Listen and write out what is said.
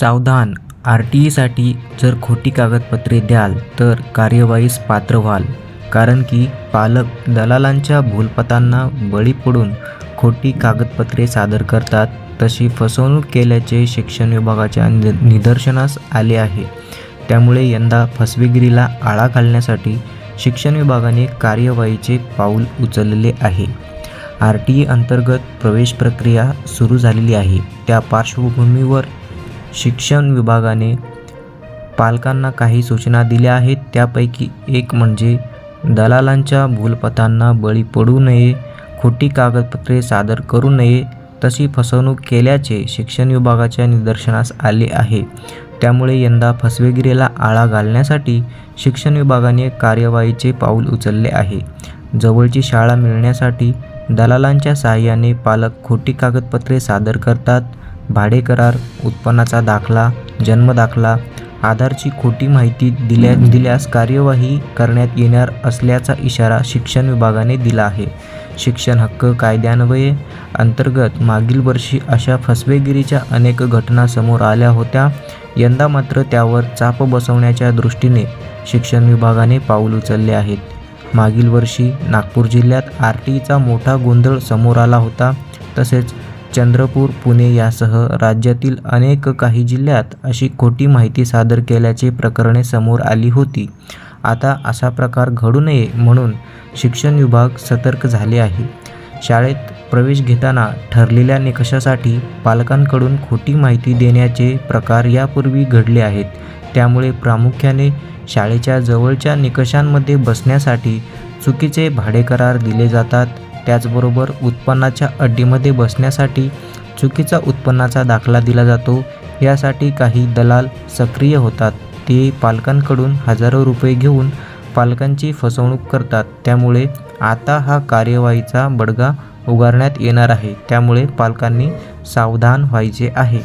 सावधान. R T ईसाठी जर खोटी कागदपत्रे द्याल तर कार्यवाहीस पात्र व्हाल. कारण की पालक दलालांच्या भूलपतांना बळी पडून खोटी कागदपत्रे सादर करतात तशी फसवणूक केल्याचे शिक्षण विभागाच्या नि निदर्शनास आले आहे. त्यामुळे यंदा फसवेगिरीला आळा घालण्यासाठी शिक्षण विभागाने कार्यवाहीचे पाऊल उचलले आहे. आर टी ई अंतर्गत प्रवेश प्रक्रिया सुरू झालेली आहे. त्या पार्श्वभूमीवर शिक्षण विभागाने पालकांना काही सूचना दिल्या आहेत. त्यापैकी एक म्हणजे दलालांच्या भूलपथांना बळी पडू नये खोटी कागदपत्रे सादर करू नये तशी फसवणूक केल्याचे शिक्षण विभागाच्या निदर्शनास आले आहे. त्यामुळे यंदा फसवेगिरीला आळा घालण्यासाठी शिक्षण विभागाने कार्यवाहीचे पाऊल उचलले आहे. जवळची शाळा मिळण्यासाठी दलालांच्या सहाय्याने पालक खोटी कागदपत्रे सादर करतात. भाडे करार उत्पन्नाचा दाखला जन्मदाखला आधारची खोटी माहिती दिल्या दिल्यास कार्यवाही करण्यात येणार असल्याचा इशारा शिक्षण विभागाने दिला आहे. शिक्षण हक्क कायद्यान्वये अंतर्गत मागील वर्षी अशा फसवेगिरीच्या अनेक घटना समोर आल्या होत्या. यंदा मात्र त्यावर चाप बसवण्याच्या दृष्टीने शिक्षण विभागाने पाऊल उचलले आहेत. मागील वर्षी नागपूर जिल्ह्यात आर टी ईचा मोठा गोंधळ समोर आला होता. तसेच चंद्रपूर पुणे यासह राज्यातील अनेक काही जिल्ह्यात अशी खोटी माहिती सादर केल्याचे प्रकरणे समोर आली होती. आता असा प्रकार घडू नये म्हणून शिक्षण विभाग सतर्क झाले आहे. शाळेत प्रवेश घेताना ठरलेल्या निकषासाठी पालकांकडून खोटी माहिती देण्याचे प्रकार यापूर्वी घडले आहेत. त्यामुळे प्रामुख्याने शाळेच्या जवळच्या निकषांमध्ये बसण्यासाठी चुकीचे भाडेकरार दिले जातात. त्याचबरोबर उत्पन्नाच्या अड्डीमध्ये बसण्यासाठी चुकीचा उत्पन्नाचा दाखला दिला जातो. यासाठी काही दलाल सक्रिय होतात. ते पालकांकडून हजारो रुपये घेऊन पालकांची फसवणूक करतात. त्यामुळे आता हा कार्यवाहीचा बडगा उगारण्यात येणार आहे. त्यामुळे पालकांनी सावधान व्हायचे आहे.